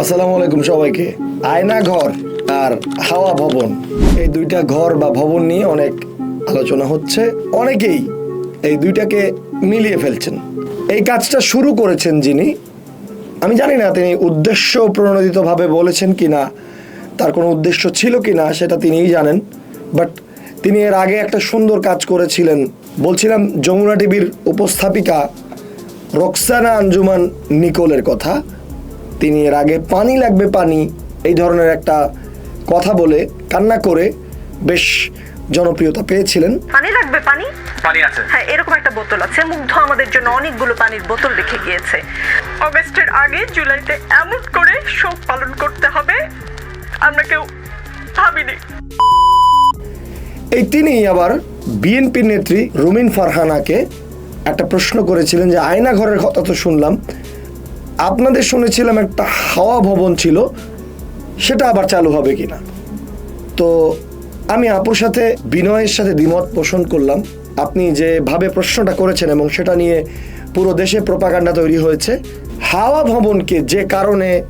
আসসালামু আলাইকুম সবাইকে। আয়না ঘর আর হাওয়া ভবন। এই দুইটা ঘর বা ভবন নিয়ে অনেক আলোচনা হচ্ছে। অনেকেই এই দুইটাকে মিলিয়ে ফেলছেন। এই কাজটা শুরু করেছেন যিনি। আমি জানি না তিনি উদ্দেশ্য প্রণোদিতভাবে বলেছেন কি না তার কোনো উদ্দেশ্য ছিল কি না সেটা তিনিই জানেন। বাট তিনি এর আগে একটা সুন্দর কাজ করেছিলেন। বলছিলাম যমুনা টিভির উপস্থাপিকা রক্সানা আঞ্জুমান নিকোলের কথা। তিনি এর আগে পানি লাগবে পানি এই ধরনের একটা কথা বলে কান্না করে বেশ জনপ্রিয়তা পেয়েছিলেন। পানি লাগবে পানি? পানি আছে। হ্যাঁ এরকম একটা বোতল আছে। মুগ্ধ আমাদের জন্য অনেকগুলো পানির বোতল রেখে গিয়েছে। অগস্টের আগে জুলাইতে এমন করে শোক পালন করতে হবে আমরা কেউ ভাবিনি। এই তিনি আবার বিএনপি নেত্রী রুমিন ফারহানাকে একটা প্রশ্ন করেছিলেন যে আয়না ঘরের কথা তো শুনলাম আপনাদের শুনেছিলাম একটা হাওয়া ভবন ছিল, সেটা আবার চালু হবে কিনা? তো আমি আপুর সাথে বিনয়ের সাথে দ্বিমত পোষণ করলাম। আপনি যেভাবে প্রশ্নটা করেছেন এবং সেটা নিয়ে পুরো দেশে প্রপাগান্ডা তৈরি হয়েছে, হাওয়া ভবনকে যে কারণে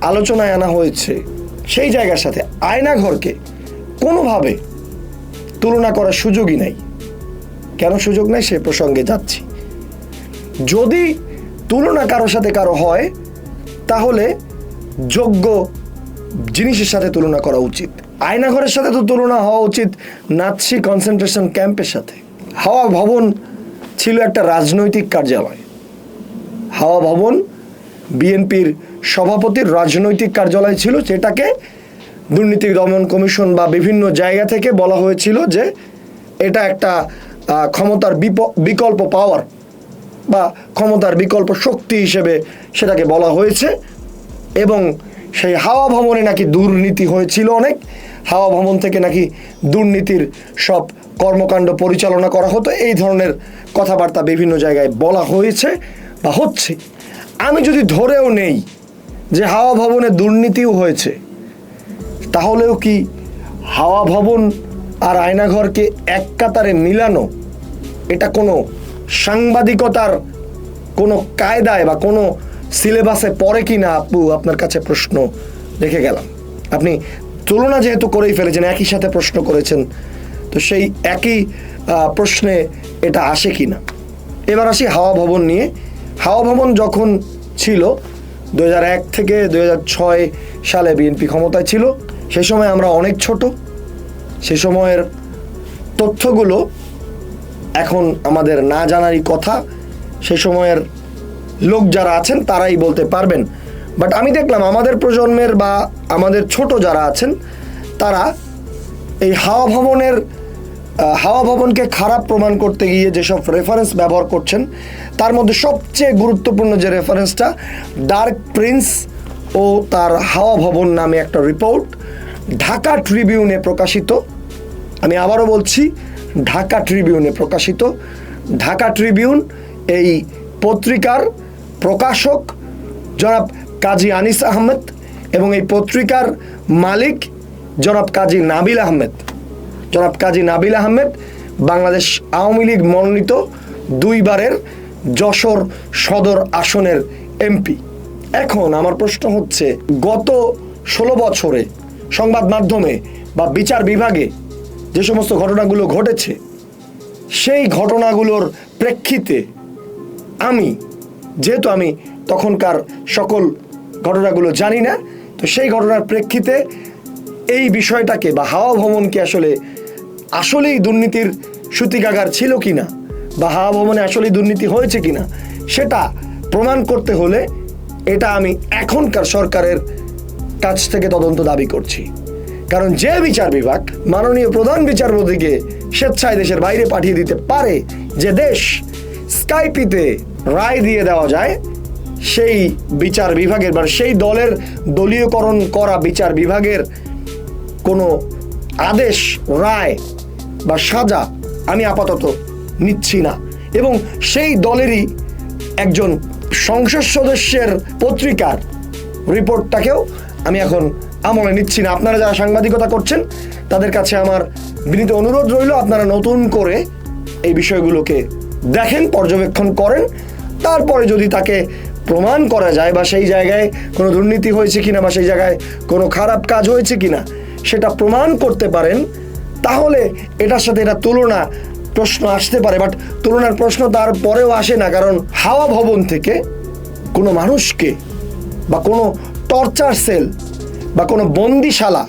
আলোচনায় আনা হয়েছে, সেই জায়গার সাথে আয়নাঘরকে কোনোভাবে তুলনা করার সুযোগই নাই। কেন সুযোগ নাই? সে প্রসঙ্গে যাচ্ছি। যদি তুলনা কারোর সাথে কারও হয়, তাহলে যোগ্য জিনিসের সাথে তুলনা করা উচিত। আয়নাঘরের সাথে তো তুলনা হওয়া উচিত নাৎসি কনসেন্ট্রেশন ক্যাম্পের সাথে। হাওয়া ভবন ছিল একটা রাজনৈতিক কার্যালয়। হাওয়া ভবন বিএনপির সভাপতির রাজনৈতিক কার্যালয় ছিল, যেটাকে দুর্নীতি দমন কমিশন বা বিভিন্ন জায়গা থেকে বলা হয়েছিল যে এটা একটা ক্ষমতার বিকল্প পাওয়ার বা ক্ষমতার বিকল্প শক্তি হিসেবে সেটাকে বলা হয়েছে। এবং সেই হাওয়া ভবনে নাকি দুর্নীতি হয়েছিল অনেক। হাওয়া ভবন থেকে নাকি দুর্নীতির সব কর্মকাণ্ড পরিচালনা করা হতো। এই ধরনের কথাবার্তা বিভিন্ন জায়গায় বলা হয়েছে বা হচ্ছে। আমি যদি ধরেও নেই যে হাওয়া ভবনে দুর্নীতিও হয়েছে, তাহলেও কি হাওয়া ভবন আর আয়নাঘরকে এক কাতারে মিলানো এটা কোনো সাংবাদিকতার কোনো কায়দায় বা কোনো সিলেবাসে পড়ে কি না আপু? আপনার কাছে প্রশ্ন রেখে গেলাম। আপনি তুলনা যেহেতু করেই ফেলেছেন, একই সাথে প্রশ্ন করেছেন, তো সেই একই প্রশ্নে এটা আসে কি না এবার আসি হাওয়া ভবন নিয়ে। হাওয়া ভবন যখন ছিল দু এক থেকে দু সালে বিএনপি ক্ষমতায় ছিল। সেই সময় আমরা অনেক ছোট। সে সময়ের তথ্যগুলো এখন আমাদের না জানারই কথা, সে সময়ের লোক যারা আছেন তারাই বলতে পারবেন। বাট আমি দেখলাম আমাদের প্রজন্মের বা আমাদের ছোট যারা আছেন, তারা এই হাওয়া ভবনের হাওয়া ভবনকে খারাপ প্রমাণ করতে গিয়ে যেসব রেফারেন্স ব্যবহার করছেন, তার মধ্যে সবচেয়ে গুরুত্বপূর্ণ যে রেফারেন্সটা ডার্ক প্রিন্স ও তার হাওয়া ভবন নামে একটা রিপোর্ট ঢাকা ট্রিবিউনে প্রকাশিত। আমি আবারও বলছি ঢাকা ট্রিবিউনে প্রকাশিত। ঢাকা ট্রিবিউন এই পত্রিকার প্রকাশক জনাব কাজী আনিস আহমেদ এবং এই পত্রিকার মালিক জনাব কাজী নাবিল আহমেদ। জনাব কাজী নাবিল আহমেদ বাংলাদেশ আওয়ামী লীগ মনোনীত দুইবারের যশোর সদর আসনের এমপি। এখন আমার প্রশ্ন হচ্ছে, গত ষোলো বছরে সংবাদ মাধ্যমে বা বিচার বিভাগে যে সমস্ত ঘটনাগুলো ঘটেছে, সেই ঘটনাগুলোর প্রেক্ষিতে আমি, যেহেতু আমি তখনকার সকল ঘটনাগুলো জানি না, তো সেই ঘটনার প্রেক্ষিতে এই বিষয়টাকে বা হাওয়া ভবনকে আসলে, আসলেই দুর্নীতির সূতিকাগার ছিল কিনা, বা হাওয়া ভবনে আসলেই দুর্নীতি হয়েছে কি না সেটা প্রমাণ করতে হলে এটা আমি এখনকার সরকারের কাছ থেকে তদন্ত দাবি করছি। কারণ যে বিচার বিভাগ মাননীয় প্রধান বিচারপতিকে স্বেচ্ছায় দেশের বাইরে পাঠিয়ে দিতে পারে যে দেশ স্কাইপিতে রায় দিয়ে দেওয়া যায়, সেই বিচার বিভাগের বা সেই দলের দলীয়করণ করা বিচার বিভাগের কোনো আদেশ, রায় বা সাজা আমি আপাতত নিচ্ছি না। এবং সেই দলেরই একজন সংসদ সদস্যের পত্রিকার রিপোর্টটাকেও আমি এখন আমলে নিচ্ছি না। আপনারা যারা সাংবাদিকতা করছেন, তাদের কাছে আমার বিনীত অনুরোধ রইল, আপনারা নতুন করে এই বিষয়গুলোকে দেখেন, পর্যবেক্ষণ করেন। তারপরে যদি তাকে প্রমাণ করা যায় বা সেই জায়গায় কোনো দুর্নীতি হয়েছে কিনা বা সেই জায়গায় কোনো খারাপ কাজ হয়েছে কিনা সেটা প্রমাণ করতে পারেন, তাহলে এটার সাথে এটা তুলনা প্রশ্ন আসতে পারে। বাট তুলনার প্রশ্ন তারপরেও আসে না, কারণ হাওয়া ভবন থেকে কোনো মানুষকে বা কোনো টর্চার সেল বা কোনো বন্দিশালা,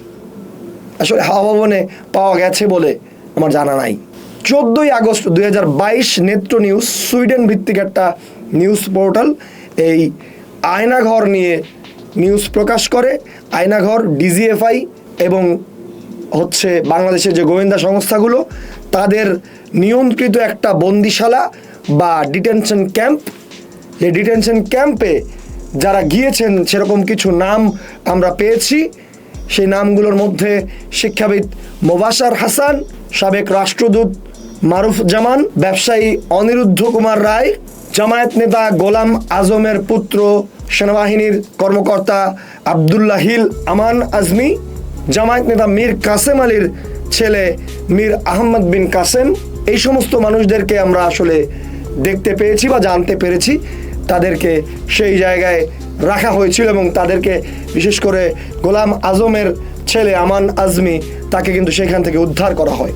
আসলে হাওয়া ভবনে পাওয়া গেছে বলে আমার জানা নাই। চোদ্দোই আগস্ট দুই নেত্র নিউজ, সুইডেন ভিত্তিক একটা নিউজ পোর্টাল, এই আয়নাঘর নিয়ে নিউজ প্রকাশ করে। আয়নাঘর, ডিজিএফআই এবং হচ্ছে বাংলাদেশের যে গোয়েন্দা সংস্থাগুলো, তাদের নিয়ন্ত্রিত একটা বন্দিশালা বা ডিটেনশন ক্যাম্প। এই ডিটেনশন ক্যাম্পে যারা গিয়েছেন, সেরকম কিছু নাম আমরা পেয়েছি। সেই নামগুলোর মধ্যে শিক্ষাবিদ মোবাসার হাসান, সাবেক রাষ্ট্রদূত মারুফ জামান, ব্যবসায়ী অনিরুদ্ধ কুমার রায়, জামায়াত নেতা গোলাম আজমের পুত্র সেনাবাহিনীর কর্মকর্তা আবদুল্লাহিল আমান আজমি, জামায়াত নেতা মীর কাসেম আলীর ছেলে মীর আহমদ বিন কাসেম। এই সমস্ত মানুষদেরকে আমরা আসলে দেখতে পেয়েছি বা জানতে পেরেছি। তাদেরকে সেই জায়গায় রাখা হয়েছিল এবং তাদেরকে বিশেষ করে গোলাম আজমের ছেলে আমান আজমি তাকে কিন্তু সেইখান থেকে উদ্ধার করা হয়।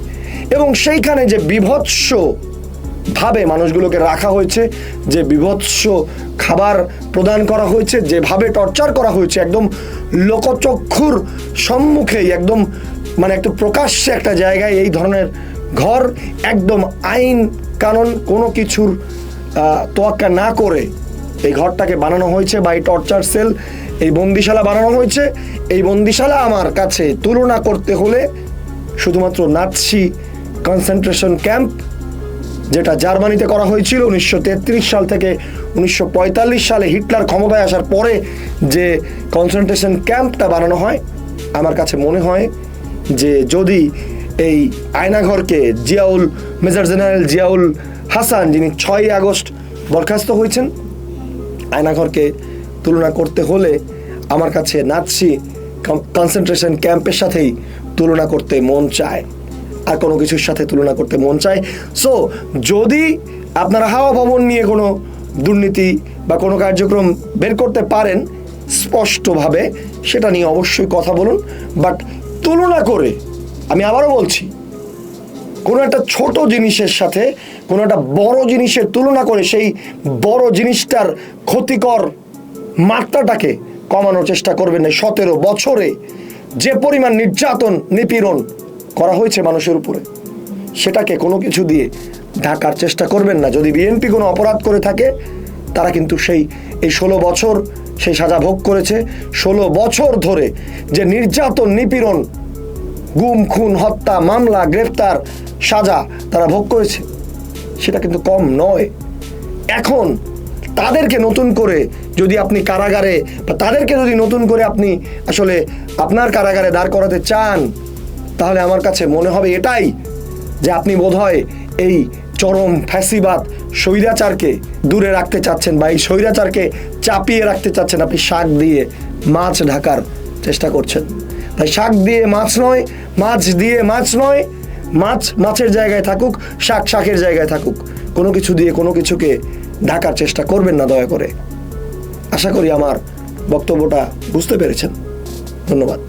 এবং সেইখানে যে বিভৎস ভাবে মানুষগুলোকে রাখা হয়েছে, যে বিভৎস খাবার প্রদান করা হয়েছে যেভাবে টর্চার করা হয়েছে, একদম লোকচক্ষুর সম্মুখেই, একদম মানে একটু প্রকাশ্যে একটা জায়গায় এই ধরনের ঘর, একদম আইন কানুন কোনো কিছুর তোয়াক্কা না করে এই ঘরটাকে বানানো হয়েছে বা এই টর্চার সেল এই বন্দিশালা বানানো হয়েছে। এই বন্দিশালা আমার কাছে তুলনা করতে হলে শুধুমাত্র নাৎসি কনসেন্ট্রেশন ক্যাম্প যেটা জার্মানিতে করা হয়েছিল উনিশশো তেত্রিশ সাল থেকে উনিশশো পঁয়তাল্লিশ সালে হিটলার ক্ষমতায় আসার পরে যে কনসেন্ট্রেশন ক্যাম্পটা বানানো হয়, আমার কাছে মনে হয় যে যদি এই আয়নাঘরকে জিয়াউল, মেজর জেনারেল জিয়াউল হাসান, যিনি ছয়ই আগস্ট বরখাস্ত হয়েছেন, আয়নাঘরকে তুলনা করতে হলে আমার কাছে নাৎসি কনসেন্ট্রেশন ক্যাম্পের সাথেই তুলনা করতে মন চায়। আর কোনো কিছুর সাথে তুলনা করতে মন চায়। সো যদি আপনারা হাওয়া ভবন নিয়ে কোনো দুর্নীতি বা কোনো কার্যক্রম বের করতে পারেন, স্পষ্টভাবে সেটা নিয়ে অবশ্যই কথা বলুন। বাট তুলনা করে আমি আবারও বলছি, কোনো একটা ছোট জিনিসের সাথে কোনো একটা বড় জিনিসের তুলনা করে সেই বড় জিনিসটার ক্ষতিকর মাত্রাটাকে কমানোর চেষ্টা করবেন না। সতেরো বছরে যে পরিমাণ নির্যাতন, নিপীড়ন করা হয়েছে মানুষের উপরে, সেটাকে কোনো কিছু দিয়ে ঢাকার চেষ্টা করবেন না। যদি বিএনপি কোনো অপরাধ করে থাকে, তারা কিন্তু সেই, এই ষোলো বছর সেই সাজা ভোগ করেছে। ষোলো বছর ধরে যে নির্যাতন, নিপীড়ন, গুম, খুন, হত্যা, মামলা, গ্রেফতার, সাজা তারা ভোগ করেছে। সেটা কিন্তু কম নয়। এখন তাদেরকে নতুন করে যদি আপনি কারাগারে বা তাদেরকে যদি নতুন করে আপনি আসলে আপনার কারাগারে দাঁড় করাতে চান, তাহলে আমার কাছে মনে হবে এটাই যে আপনি বোধহয় এই চরম ফ্যাসিবাদ স্বৈরাচারকে দূরে রাখতে চাচ্ছেন বা এই স্বৈরাচারকে চাপিয়ে রাখতে চাচ্ছেন। আপনি শাক দিয়ে মাছ ঢাকার চেষ্টা করছেন। তাই শাক দিয়ে মাছ নয়, মাছ দিয়ে মাছ নয় মাছ মাছের জায়গায় থাকুক, শাক শাকের জায়গায় থাকুক, কোনো কিছু দিয়ে কোনো কিছুকে ঢাকার চেষ্টা করবেন না দয়া করে। আশা করি আমার বক্তব্যটা বুঝতে পেরেছেন। ধন্যবাদ।